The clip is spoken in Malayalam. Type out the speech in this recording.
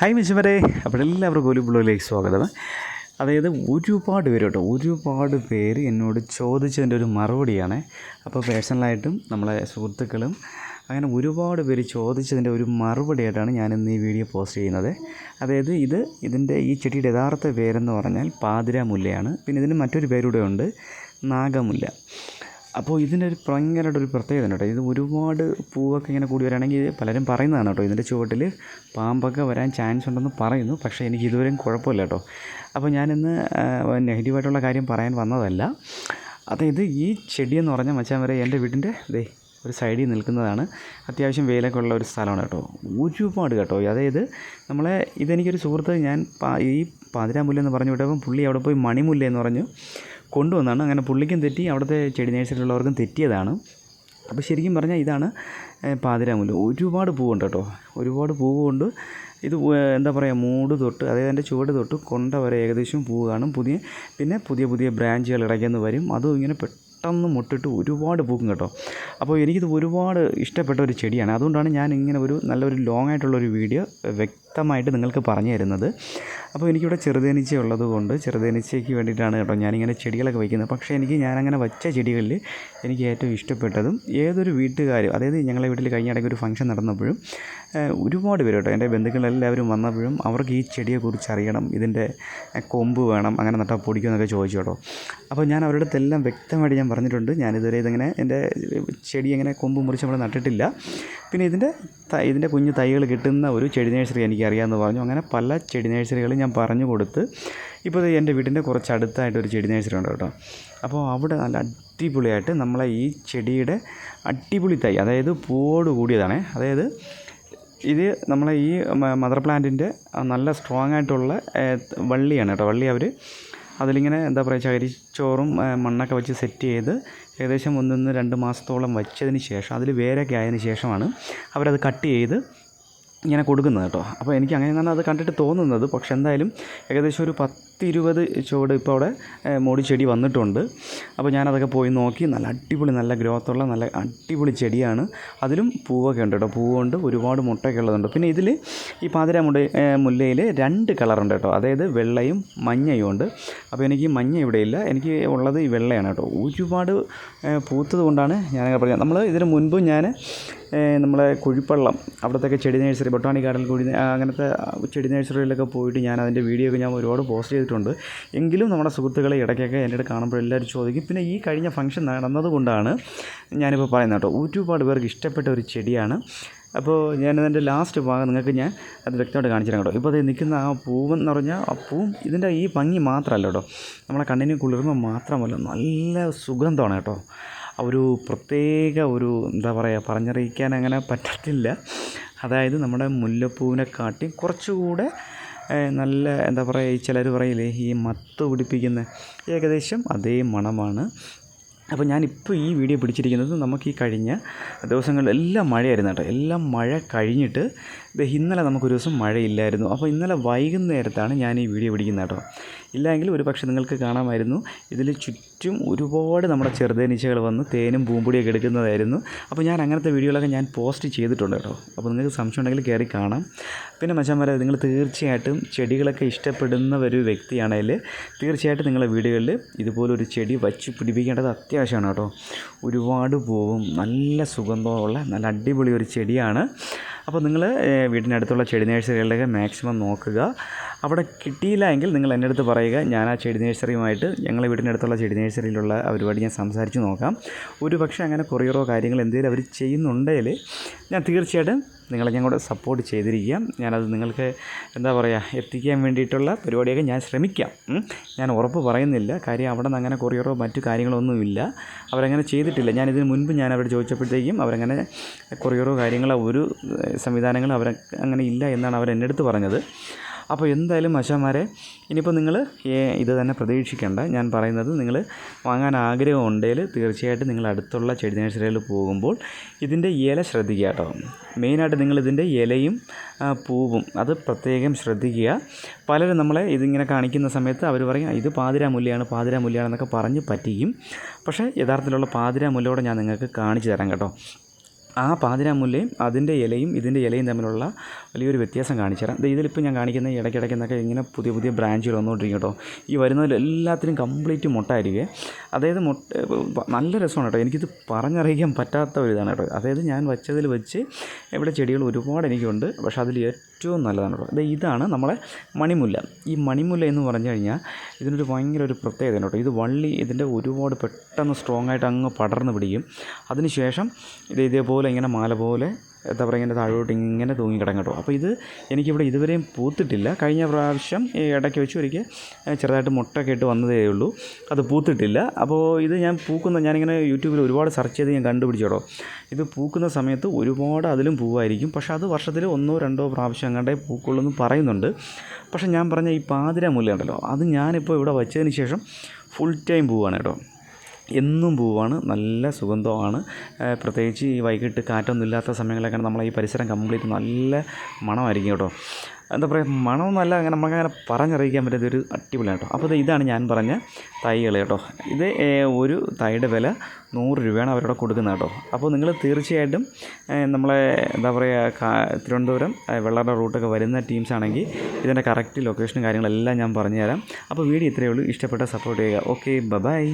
ഹായ് മിസ്സുമരെ. അപ്പോൾ എല്ലാവർക്കും ഒരു ബ്ലോയിലേക്ക് സ്വാഗതം. അതായത് ഒരുപാട് പേര് കേട്ടോ ഒരുപാട് പേര് എന്നോട് ചോദിച്ചതിന്റെ ഒരു മറുപടിയാണ്. അപ്പോൾ പേഴ്സണലായിട്ടും നമ്മളെ സുഹൃത്തുക്കളും അങ്ങനെ ഒരുപാട് പേര് ചോദിച്ചതിന്റെ ഒരു മറുപടിയായിട്ടാണ് ഞാൻ ഇന്ന് ഈ വീഡിയോ പോസ്റ്റ് ചെയ്യുന്നത്. അതായത് ഇത് ഇതിന്റെ ഈ ചെടിയുടെ യഥാർത്ഥ പേരെന്ന് പറഞ്ഞാൽ പാതിരാമുല്ലയാണ്. പിന്നെ ഇതിന് മറ്റൊരു പേരൂടെ ഉണ്ട് നാഗമുല്ല. അപ്പോൾ ഇതിന്റെ ഒരു ഭയങ്കരമായിട്ട് ഒരു പ്രത്യേകത ഉണ്ട് കേട്ടോ. ഇത് ഒരുപാട് പൂവൊക്കെ ഇങ്ങനെ കൂടി വരാണെങ്കിൽ പലരും പറയുന്നതാണ് കേട്ടോ. ഇതിന്റെ ചുവട്ടിൽ പാമ്പൊക്കെ വരാൻ ചാൻസ് ഉണ്ടെന്ന് പറയുന്നു. പക്ഷേ എനിക്ക് ഇതുവരെയും കുഴപ്പമില്ല കേട്ടോ. അപ്പോൾ ഞാനിന്ന് നെഗറ്റീവായിട്ടുള്ള കാര്യം പറയാൻ വന്നതല്ല. അതായത് ഈ ചെടിയെന്ന് പറഞ്ഞാൽ മച്ചാൻ വരെ എന്റെ വീടിന്റെ ദേ ഒരു സൈഡിൽ നിൽക്കുന്നതാണ്. അത്യാവശ്യം വെയിലൊക്കെ ഉള്ള ഒരു സ്ഥലമാണ് കേട്ടോ. ഒരുപാട് കേട്ടോ. അതായത് നമ്മളെ ഇതെനിക്കൊരു സുഹൃത്ത് ഞാൻ ഈ പാതിരാമുല്ല എന്ന് പറഞ്ഞു വിട്ടപ്പം പുള്ളി അവിടെ പോയി മണിമുല്ല എന്ന് പറഞ്ഞു. കൊണ്ടുവന്നാണ്. അങ്ങനെ പുള്ളിക്കും തെറ്റി അവിടുത്തെ ചെടി നേഴ്സറിയിലുള്ളവർക്കും തെറ്റിയതാണ്. അപ്പോൾ ശരിക്കും പറഞ്ഞാൽ ഇതാണ് പാതിരാമുല്ല ഒരുപാട് പൂവുണ്ട് കേട്ടോ. ഒരുപാട് പൂവുണ്ട്. ഇത് എന്താ പറയുക മൂട് തൊട്ട് അതായത് എന്റെ ചുവട് തൊട്ട് കൊണ്ട വരെ ഏകദേശം പൂവ് കാണും. പുതിയ പിന്നെ പുതിയ പുതിയ ബ്രാഞ്ചുകൾ ഇടയ്ക്കുന്ന് വരും. അതും ഇങ്ങനെ പെട്ടെന്ന് മുട്ടിട്ട് ഒരുപാട് പൂക്കും കേട്ടോ. അപ്പോൾ എനിക്കിത് ഒരുപാട് ഇഷ്ടപ്പെട്ട ഒരു ചെടിയാണ്. അതുകൊണ്ടാണ് ഞാൻ ഇങ്ങനെ ഒരു നല്ലൊരു ലോങ് ആയിട്ടുള്ളൊരു വീഡിയോ വ്യക്തമായിട്ട് നിങ്ങൾക്ക് പറഞ്ഞു തരുന്നത്. അപ്പോൾ എനിക്കിവിടെ ചെറുതേനീച്ച ഉള്ളത് കൊണ്ട് ചെറുതേനീച്ചയ്ക്ക് വേണ്ടിയിട്ടാണ് കേട്ടോ ഞാനിങ്ങനെ ചെടികളൊക്കെ വയ്ക്കുന്നത്. പക്ഷേ എനിക്ക് ഞാനങ്ങനെ വച്ച ചെടികളിൽ എനിക്ക് ഏറ്റവും ഇഷ്ടപ്പെട്ടതും ഏതൊരു വീട്ടുകാരും അതായത് ഞങ്ങളെ വീട്ടിൽ കഴിഞ്ഞ ഇടയ്ക്ക് ഒരു ഫംഗ്ഷൻ നടന്നപ്പോഴും ഒരുപാട് പേര് കേട്ടോ എന്റെ ബന്ധുക്കളെല്ലാവരും വന്നപ്പോഴും അവർക്ക് ഈ ചെടിയെക്കുറിച്ച് അറിയണം ഇതിന്റെ കൊമ്പ് വേണം അങ്ങനെ നട്ടാൽ പൊടിക്കുമെന്നൊക്കെ ചോദിച്ചു കേട്ടോ. അപ്പോൾ ഞാൻ അവരുടെ അടുത്തെല്ലാം വ്യക്തമായിട്ട് ഞാൻ പറഞ്ഞിട്ടുണ്ട്. ഞാനിതുവരെ ഇതിങ്ങനെ എന്റെ ചെടി ഇങ്ങനെ കൊമ്പ് മുറിച്ച് നമ്മൾ നട്ടിട്ടില്ല. പിന്നെ ഇതിന്റെ ഇതിന്റെ കുഞ്ഞു തൈകൾ കിട്ടുന്ന ഒരു ചെടി നേഴ്സറി എനിക്ക് അറിയാമെന്ന് പറഞ്ഞു. അങ്ങനെ പല ചെടി നഴ്സറികളും ഞാൻ പറഞ്ഞു കൊടുത്ത് ഇപ്പോൾ എന്റെ വീടിന്റെ കുറച്ച് അടുത്തായിട്ട് ഒരു ചെടി നഴ്സറി ഉണ്ട് കേട്ടോ. അപ്പോൾ അവിടെ നല്ല അടിപൊളിയായിട്ട് നമ്മളെ ഈ ചെടിയുടെ അടിപൊളി തൈ അതായത് പൂവോട് കൂടിയതാണ്. അതായത് ഇത് നമ്മളെ ഈ മദർ പ്ലാന്റിന്റെ നല്ല സ്ട്രോങ് ആയിട്ടുള്ള വള്ളിയാണ് കേട്ടോ. വള്ളി അവർ അതിലിങ്ങനെ എന്താ പറയുക ചകരിച്ചോറും മണ്ണൊക്കെ വെച്ച് സെറ്റ് ചെയ്ത് ഏകദേശം ഒന്നിന്ന് രണ്ട് മാസത്തോളം വെച്ചതിന് ശേഷം അതിൽ വേരൊക്കെ ആയതിന് ശേഷമാണ് അവരത് കട്ട് ചെയ്ത് ഇങ്ങനെ കൊടുക്കുന്നത് കേട്ടോ. അപ്പോൾ എനിക്ക് അങ്ങനെ അത് കണ്ടിട്ട് തോന്നുന്നത്. പക്ഷെ എന്തായാലും ഏകദേശം ഒരു പത്തിരുപത് ചുവട് ഇപ്പോൾ അവിടെ മോടി ചെടി വന്നിട്ടുണ്ട്. അപ്പോൾ ഞാനതൊക്കെ പോയി നോക്കി. നല്ല അടിപൊളി നല്ല ഗ്രോത്തുള്ള നല്ല അടിപൊളി ചെടിയാണ്. അതിലും പൂവൊക്കെ ഉണ്ട് കേട്ടോ. പൂവുണ്ട് ഒരുപാട് മുട്ടയൊക്കെ ഉള്ളതുണ്ട്. പിന്നെ ഇതിൽ ഈ പാതിര മുട മുല്ലയിൽ രണ്ട് കളറുണ്ട് കേട്ടോ. അതായത് വെള്ളയും മഞ്ഞയും ഉണ്ട്. അപ്പോൾ എനിക്ക് മഞ്ഞ ഇവിടെ ഇല്ല. എനിക്ക് ഉള്ളത് ഈ വെള്ളയാണ് കേട്ടോ. ഒരുപാട് പൂത്തത് കൊണ്ടാണ് ഞാൻ പറഞ്ഞത്. നമ്മൾ ഇതിന് മുൻപ് ഞാൻ നമ്മളെ കുഴിപ്പള്ളം അവിടത്തൊക്കെ ചെടി നഴ്സറി ബൊട്ടാണി ഗാർഡൻ കുഴി അങ്ങനത്തെ ചെടി നഴ്സറിയിലൊക്കെ പോയിട്ട് ഞാൻ അതിന്റെ വീഡിയോ ഒക്കെ ഞാൻ ഒരുപാട് പോസ്റ്റ് ചെയ്തിട്ടുണ്ട്. എങ്കിലും നമ്മുടെ സുഹൃത്തുക്കളെ ഇടയ്ക്കൊക്കെ എന്റെ അടുത്ത് കാണുമ്പോൾ എല്ലാവരും ചോദിക്കും പിന്നെ ഈ കഴിഞ്ഞ ഫംഗ്ഷൻ നടന്നതുകൊണ്ടാണ് ഞാനിപ്പോൾ പറയുന്നത് കേട്ടോ ഒരുപാട് പേർക്ക് ഇഷ്ടപ്പെട്ട ഒരു ചെടിയാണ്. അപ്പോൾ ഞാൻ അതിന്റെ ലാസ്റ്റ് ഭാഗം നിങ്ങൾക്ക് ഞാൻ അത് വ്യക്തമായിട്ട് കാണിച്ചു തരാം കേട്ടോ. ഇപ്പോൾ അത് നിൽക്കുന്ന ആ പൂവെന്ന് പറഞ്ഞാൽ ആ പൂവും ഇതിന്റെ ഈ ഭംഗി മാത്രമല്ല കേട്ടോ. നമ്മളെ കണ്ണിന് കുളിർമ മാത്രമല്ല നല്ല സുഗന്ധമാണ് കേട്ടോ. ഒരു പ്രത്യേക ഒരു എന്താ പറയുക പറഞ്ഞറിയിക്കാൻ അങ്ങനെ പറ്റത്തില്ല. അതായത് നമ്മുടെ മുല്ലപ്പൂവിനെ കാട്ടി കുറച്ചുകൂടെ നല്ല എന്താ പറയുക ഈ ചിലർ പറയില്ലേ ഈ മത്ത് പിടിപ്പിക്കുന്ന ഏകദേശം അതേ മണമാണ്. അപ്പോൾ ഞാനിപ്പോൾ ഈ വീഡിയോ പിടിച്ചിരിക്കുന്നത് നമുക്ക് ഈ കഴിഞ്ഞ ദിവസങ്ങളിൽ എല്ലാം മഴയായിരുന്നു കേട്ടോ. എല്ലാം മഴ കഴിഞ്ഞിട്ട് ദേ ഇന്നലെ നമുക്കൊരു ദിവസം മഴയില്ലായിരുന്നു. അപ്പോൾ ഇന്നലെ വൈകുന്നേരത്താണ് ഞാൻ ഈ വീഡിയോ പിടിക്കുന്നത് കേട്ടോ. ഇല്ലെങ്കിൽ ഒരു പക്ഷേ നിങ്ങൾക്ക് കാണാമായിരുന്നു. ഇതിൽ ചുറ്റും ഒരുപാട് നമ്മുടെ ചെറുതേനീച്ചകൾ വന്ന് തേനും പൂമ്പൊടിയൊക്കെ എടുക്കുന്നതായിരുന്നു. അപ്പോൾ ഞാൻ അങ്ങനത്തെ വീഡിയോകളൊക്കെ ഞാൻ പോസ്റ്റ് ചെയ്തിട്ടുണ്ട് കേട്ടോ. അപ്പോൾ നിങ്ങൾക്ക് സംശയം ഉണ്ടെങ്കിൽ കയറി കാണാം. പിന്നെ മച്ചാന്മാരെ നിങ്ങൾ തീർച്ചയായിട്ടും ചെടികളൊക്കെ ഇഷ്ടപ്പെടുന്ന ഒരു വ്യക്തിയാണെങ്കിൽ തീർച്ചയായിട്ടും നിങ്ങളുടെ വീടുകളിൽ ഇതുപോലൊരു ചെടി വച്ച് പിടിപ്പിക്കേണ്ടത് അത്യാവശ്യമാണ് കേട്ടോ. ഒരുപാട് പൂവും നല്ല സുഗന്ധമുള്ള നല്ല അടിപൊളി ഒരു ചെടിയാണ്. അപ്പോൾ നിങ്ങൾ വീടിനടുത്തുള്ള ചെടി നഴ്സറികളിലൊക്കെ മാക്സിമം നോക്കുക. അവിടെ കിട്ടിയില്ല എങ്കിൽ നിങ്ങൾ എന്റെ അടുത്ത് പറയുക. ഞാൻ ആ ചെടി നഴ്സറിയുമായിട്ട് ഞങ്ങളെ വീടിനടുത്തുള്ള ചെടി നേഴ്സറിയിലുള്ള അവരുമായിട്ട് ഞാൻ സംസാരിച്ച് നോക്കാം. ഒരു പക്ഷേ അങ്ങനെ കൊറിയറോ കാര്യങ്ങൾ എന്തെങ്കിലും അവർ ചെയ്യുന്നുണ്ടെങ്കിൽ ഞാൻ തീർച്ചയായിട്ടും നിങ്ങളെ ഞാൻ കൂടെ സപ്പോർട്ട് ചെയ്തിരിക്കുക. ഞാനത് നിങ്ങൾക്ക് എന്താ പറയുക എത്തിക്കാൻ വേണ്ടിയിട്ടുള്ള പരിപാടിയൊക്കെ ഞാൻ ശ്രമിക്കാം. ഞാൻ ഉറപ്പ് പറയുന്നില്ല. കാര്യം അവിടെ നിന്ന് അങ്ങനെ കൊറിയറോ മറ്റു കാര്യങ്ങളൊന്നുമില്ല. അവരങ്ങനെ ചെയ്തിട്ടില്ല. ഞാൻ ഇതിന് മുൻപ് ഞാൻ അവരോട് ചോദിച്ചപ്പോഴത്തേക്കും അവരങ്ങനെ കൊറിയറോ കാര്യങ്ങളോ ഒരു സംവിധാനങ്ങളോ അവർ അങ്ങനെ ഇല്ല എന്നാണ് അവർ എന്റെ പറഞ്ഞത്. അപ്പോൾ എന്തായാലും മശാന്മാരെ ഇനിയിപ്പോൾ നിങ്ങൾ ഇത് തന്നെ പ്രതീക്ഷിക്കേണ്ട. ഞാൻ പറയുന്നത് നിങ്ങൾ വാങ്ങാൻ ആഗ്രഹം ഉണ്ടെങ്കിൽ തീർച്ചയായിട്ടും നിങ്ങൾ അടുത്തുള്ള ചെടി നഴ്സറിയിൽ പോകുമ്പോൾ ഇതിന്റെ ഇല ശ്രദ്ധിക്കുക കേട്ടോ. മെയിനായിട്ട് നിങ്ങൾ ഇതിന്റെ ഇലയും പൂവും അത് പ്രത്യേകം ശ്രദ്ധിക്കുക. പലരും നമ്മളെ ഇതിങ്ങനെ കാണിക്കുന്ന സമയത്ത് അവർ പറയും ഇത് പാതിരാമുല്ലയാണ് പാതിരാമുല്ലയാണെന്നൊക്കെ പറഞ്ഞ് പറ്റിക്കും. പക്ഷേ യഥാർത്ഥത്തിലുള്ള പാതിരാമുല്ലയോടെ ഞാൻ നിങ്ങൾക്ക് കാണിച്ചു തരാം കേട്ടോ. ആ പാതിരാമുല്ലയും അതിന്റെ ഇലയും ഇതിന്റെ ഇലയും തമ്മിലുള്ള വലിയൊരു വ്യത്യാസം കാണിച്ചു തരാം. ഇതിലിപ്പോൾ ഞാൻ കാണിക്കുന്ന ഇടയ്ക്കിടയ്ക്ക് എന്നൊക്കെ ഇങ്ങനെ പുതിയ പുതിയ ബ്രാഞ്ചുകൾ വന്നുകൊണ്ടിരിക്കും കേട്ടോ. ഈ വരുന്നതിൽ എല്ലാത്തിനും കംപ്ലീറ്റ് മുട്ടായിരിക്കും. അതായത് മുട്ട നല്ല രസമാണ് കേട്ടോ. എനിക്കിത് പറഞ്ഞറിയിക്കാൻ പറ്റാത്ത ഒരു ഇതാണ് കേട്ടോ. അതായത് ഞാൻ വച്ചതിൽ വെച്ച് ഇവിടെ ചെടികൾ ഒരുപാട് എനിക്കുണ്ട്. പക്ഷേ അതിൽ ഏറ്റവും നല്ലതാണ് കേട്ടോ. അതായത് ഇതാണ് നമ്മളെ മണിമുല്ല. ഈ മണിമുല്ല എന്ന് പറഞ്ഞു കഴിഞ്ഞാൽ ഇതിനൊരു ഭയങ്കര ഒരു പ്രത്യേകതയാണ് കേട്ടോ. ഇത് വള്ളി ഇതിന്റെ ഒരുപാട് പെട്ടെന്ന് സ്ട്രോങ് ആയിട്ട് അങ്ങ് പടർന്നു പിടിക്കും. അതിനുശേഷം ഇത് ഇതേപോലെ ഇങ്ങനെ മാല പോലെ എന്താ പറയുക ഇങ്ങനെ താഴോട്ട് ഇങ്ങനെ തൂങ്ങി കിടക്കും കേട്ടോ. അപ്പോൾ ഇത് എനിക്കിവിടെ ഇതുവരെയും പൂത്തിട്ടില്ല. കഴിഞ്ഞ പ്രാവശ്യം ഇടയ്ക്ക് വെച്ച് ഒരിക്കൽ ചെറുതായിട്ട് മുട്ട ഇട്ട് വന്നതേ ഉള്ളൂ. അത് പൂത്തിട്ടില്ല. അപ്പോൾ ഇത് ഞാൻ പൂക്കുന്ന ഞാനിങ്ങനെ യൂട്യൂബിൽ ഒരുപാട് സെർച്ച് ചെയ്ത് ഞാൻ കണ്ടുപിടിച്ചു കേട്ടോ. ഇത് പൂക്കുന്ന സമയത്ത് ഒരുപാട് അതിലും പൂവായിരിക്കും. പക്ഷേ അത് വർഷത്തിൽ ഒന്നോ രണ്ടോ പ്രാവശ്യം അങ്ങോട്ടേ പൂക്കുള്ളൂ എന്ന് പറയുന്നുണ്ട്. പക്ഷേ ഞാൻ പറഞ്ഞ ഈ പാതിര ഉണ്ടല്ലോ അത് ഞാനിപ്പോൾ ഇവിടെ വച്ചതിന് ശേഷം ഫുൾ ടൈം പൂവാണ് കേട്ടോ. എന്നും പൂവാണ്. നല്ല സുഗന്ധമാണ്. പ്രത്യേകിച്ച് ഈ വൈകിട്ട് കാറ്റൊന്നും ഇല്ലാത്ത സമയങ്ങളിലൊക്കെ നമ്മളെ ഈ പരിസരം കംപ്ലീറ്റ് നല്ല മണമായിരിക്കും കേട്ടോ. എന്താ പറയുക മണമൊന്നുമല്ല അങ്ങനെ നമുക്കങ്ങനെ പറഞ്ഞറിയിക്കാൻ പറ്റാത്ത ഒരു അടിപൊളിയാണ് കേട്ടോ. അപ്പോൾ ഇതാണ് ഞാൻ പറഞ്ഞ തൈകൾ കേട്ടോ. ഇത് ഒരു തൈയുടെ വില നൂറ് രൂപയാണ് അവരോട് കൊടുക്കുന്നത് കേട്ടോ. അപ്പോൾ നിങ്ങൾ തീർച്ചയായിട്ടും നമ്മളെ എന്താ പറയുക തിരുവനന്തപുരം വെള്ളാട റൂട്ടൊക്കെ വരുന്ന ടീംസ് ആണെങ്കിൽ ഇതിന്റെ കറക്റ്റ് ലൊക്കേഷനും കാര്യങ്ങളെല്ലാം ഞാൻ പറഞ്ഞുതരാം. അപ്പോൾ വീഡിയോ ഇത്രയേ ഉള്ളൂ. ഇഷ്ടപ്പെട്ട സപ്പോർട്ട് ചെയ്യുക. Okay bye